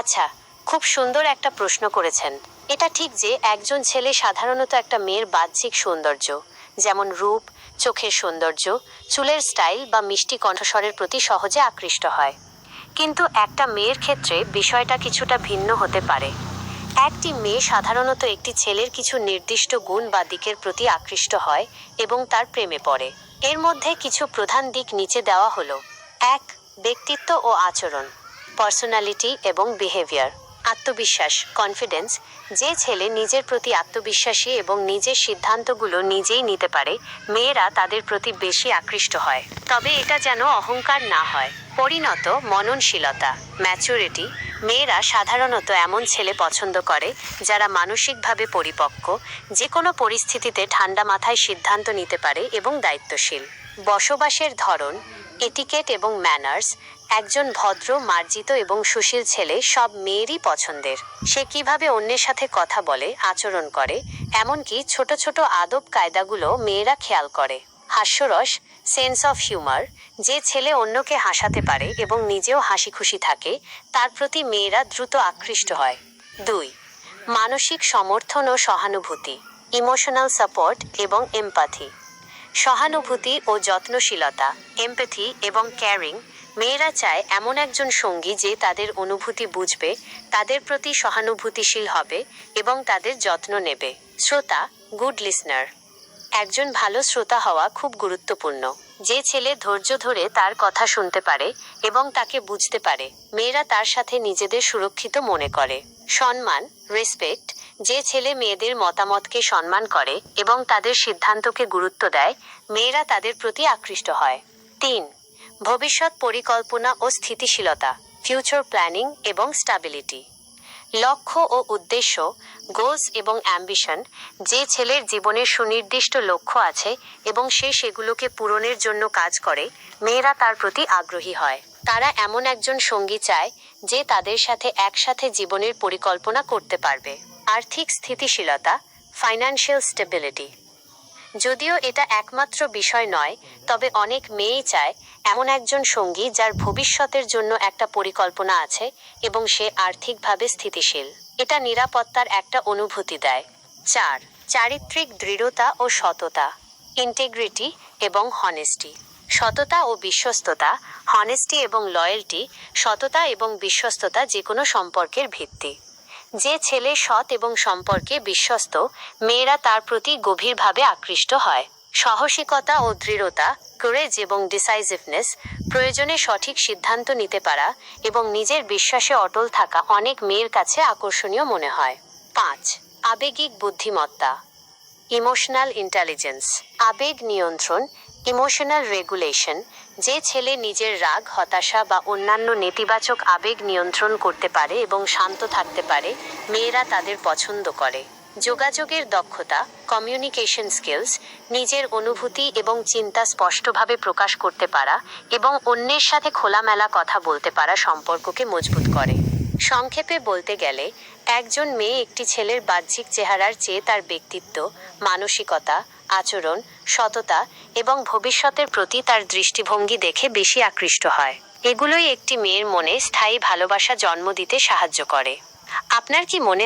আচ্ছা খুব সুন্দর একটা প্রশ্ন করেছেন। এটা ঠিক যে একজন ছেলে সাধারণত একটা মেয়ের বাহ্যিক সৌন্দর্য, যেমন রূপ, চোখের সৌন্দর্য, চুলের স্টাইল বা মিষ্টি কণ্ঠস্বরের প্রতি সহজে আকৃষ্ট হয়। কিন্তু একটা মেয়ের ক্ষেত্রে বিষয়টা কিছুটা ভিন্ন হতে পারে। একটি মেয়ে সাধারণত একটি ছেলের কিছু নির্দিষ্ট গুণ বা দিকের প্রতি আকৃষ্ট হয় এবং তার প্রেমে পড়ে। এর মধ্যে কিছু প্রধান দিক নিচে দেওয়া হলো। এক, ব্যক্তিত্ব ও আচরণ। পার্সোনালিটি এবং বিহেভিয়ার আত্মবিশ্বাস কনফিডেন্স যে ছেলে নিজের প্রতি আত্মবিশ্বাসী এবং নিজের সিদ্ধান্তগুলো নিজেই নিতে পারে, মেয়েরা তাদের প্রতি বেশি আকৃষ্ট হয়। তবে এটা যেন অহংকার না হয়। পরিণত মননশীলতা ম্যাচুরিটি মেয়েরা সাধারণত এমন ছেলে পছন্দ করে, যারা মানসিকভাবে পরিপক্ক যে কোনো পরিস্থিতিতে ঠান্ডা মাথায় সিদ্ধান্ত নিতে পারে এবং দায়িত্বশীল। বসবাসের ধরন এটিকেট এবং ম্যানার্স একজন ভদ্র, মার্জিত এবং সুশীল ছেলে সব মেয়েরই পছন্দের। সে কীভাবে অন্যের সাথে কথা বলে, আচরণ করে, এমনকি ছোট ছোট আদব কায়দাগুলো মেয়েরা খেয়াল করে। হাস্যরস, সেন্স অফ হিউমার, যে ছেলে অন্যকে হাসাতে পারে এবং নিজেও হাসি খুশি থাকে, তার প্রতি মেয়েরা দ্রুত আকৃষ্ট হয়। দুই, মানসিক সমর্থন ও সহানুভূতি, ইমোশনাল সাপোর্ট এবং এমপাথি সহানুভূতি ও যত্নশীলতা, এমপ্যাথি এবং ক্যারিং মেয়েরা চায় এমন একজন সঙ্গী যে তাদের অনুভূতি বুঝবে, তাদের প্রতি সহানুভূতিশীল হবে এবং তাদের যত্ন নেবে। শ্রোতা গুড লিসনার একজন ভালো শ্রোতা হওয়া খুব গুরুত্বপূর্ণ। যে ছেলে ধৈর্য ধরে তার কথা শুনতে পারে এবং তাকে বুঝতে পারে, মেয়েরা তার সাথে নিজেদের সুরক্ষিত মনে করে। সম্মান রেসপেক্ট যে ছেলে মেয়েদের মতামতকে সম্মান করে এবং তাদের সিদ্ধান্তকে গুরুত্ব দেয়, মেয়েরা তাদের প্রতি আকৃষ্ট হয়। তিন ভবিষ্যৎ পরিকল্পনা ও স্থিতিশীলতা ফিউচার প্ল্যানিং এবং স্টাবিলিটি লক্ষ্য ও উদ্দেশ্য গোলস এবং অ্যাম্বিশন যে ছেলের জীবনের সুনির্দিষ্ট লক্ষ্য আছে এবং সে সেগুলোকে পূরণের জন্য কাজ করে, মেয়েরা তার প্রতি আগ্রহী হয়। তারা এমন একজন সঙ্গী চায় যে তাদের সাথে একসাথে জীবনের পরিকল্পনা করতে পারবে। আর্থিক স্থিতিশীলতা ফাইন্যান্সিয়াল স্টেবিলিটি যদিও এটা একমাত্র বিষয় নয়, তবে অনেক মেয়েই চায় এমন একজন সঙ্গী যার ভবিষ্যতের জন্য একটা পরিকল্পনা আছে এবং সে আর্থিকভাবে স্থিতিশীল। এটা নিরাপত্তার একটা অনুভূতি দেয়। চার, চারিত্রিক দৃঢ়তা ও সততা ইন্টেগ্রিটি এবং হনেস্টি সততা ও বিশ্বস্ততা হনেস্টি এবং লয়্যালটি সততা এবং বিশ্বস্ততা যে কোনো সম্পর্কের ভিত্তি। যে ছেলে সৎ এবং সম্পর্কে বিশ্বস্ত, মেয়েরা তার প্রতি গভীরভাবে আকৃষ্ট হয়। সাহসিকতা ও দৃঢ়তা কোরেজ এবং ডিসাইজিভনেস প্রয়োজনে সঠিক সিদ্ধান্ত নিতে পারা এবং নিজের বিশ্বাসে অটল থাকা অনেক মেয়ের কাছে আকর্ষণীয় মনে হয়। পাঁচ, আবেগিক বুদ্ধিমত্তা। Emotional intelligence. আবেগ নিয়ন্ত্রণ, ইমোশনাল রেগুলেশন, যে ছেলে নিজের রাগ, হতাশা বা অন্যান্য নেতিবাচক আবেগ নিয়ন্ত্রণ করতে পারে এবং শান্ত থাকতে পারে, মেয়েরা তাদের পছন্দ করে। যোগাযোগের দক্ষতা কমিউনিকেশন স্কিলস নিজের অনুভূতি এবং চিন্তা স্পষ্টভাবে প্রকাশ করতে পারা এবং অন্যের সাথে খোলামেলা কথা বলতে পারা সম্পর্ককে মজবুত করে। সংক্ষেপে বলতে গেলে, একজন মেয়ে একটি ছেলের বাহ্যিক চেহারার চেয়ে তার ব্যক্তিত্ব, মানসিকতা, আচরণ, সততা এবং ভবিষ্যতের প্রতি তার দৃষ্টিভঙ্গি দেখে বেশি আকৃষ্ট হয়। এগুলোই একটি মেয়ের মনে স্থায়ী ভালোবাসা জন্ম দিতে সাহায্য করে। আপনার কি মনে